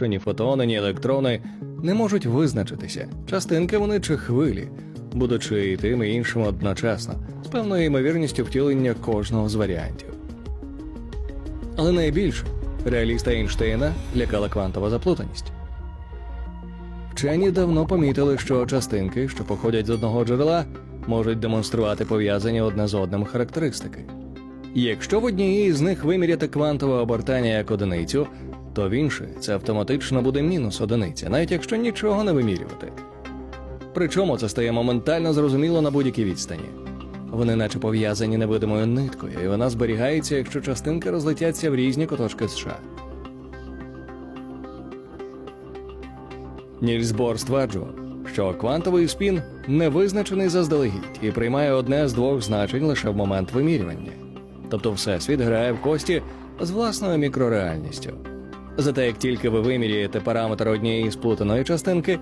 ні фотони, ні електрони не можуть визначитися, частинки вони чи хвилі, будучи і тим, і іншим одночасно, з певною ймовірністю втілення кожного з варіантів. Але найбільше реаліста Ейнштейна лякала квантова заплутаність. Вчені давно помітили, що частинки, що походять з одного джерела, можуть демонструвати пов'язані одне з одним характеристики. Якщо в однієї з них виміряти квантове обертання як одиницю, то в іншій це автоматично буде мінус одиниця, навіть якщо нічого не вимірювати. Причому це стає моментально зрозуміло на будь-якій відстані. Вони наче пов'язані невидимою ниткою, і вона зберігається, якщо частинки розлетяться в різні куточки США. Нільс Бор стверджував, що квантовий спін не визначений заздалегідь і приймає одне з двох значень лише в момент вимірювання. Тобто всесвіт грає в кості з власною мікрореальністю. Зате як тільки ви виміряєте параметр однієї сплутаної частинки,